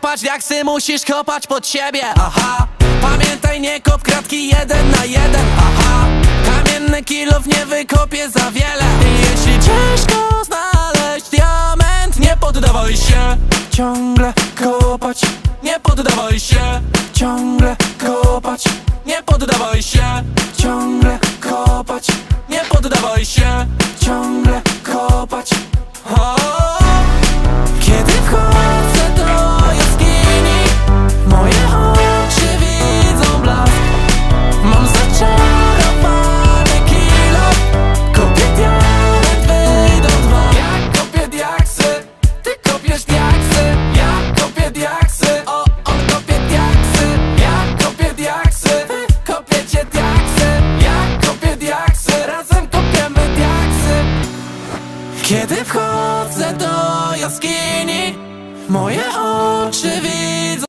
kopać diaksy, musisz kopać pod siebie. Aha, pamiętaj nie kop kratki jeden na jeden. Aha, kamienny kilof nie wykopie za wiele. I Jeśli ciężko znaleźć diament, nie poddawaj się. Ciągle kopać, nie poddawaj się. Ciągle kopać, nie poddawaj się. Ciągle kopać, nie poddawaj się. Ciągle Kiedy wchodzę do jaskini Moje oczy widzą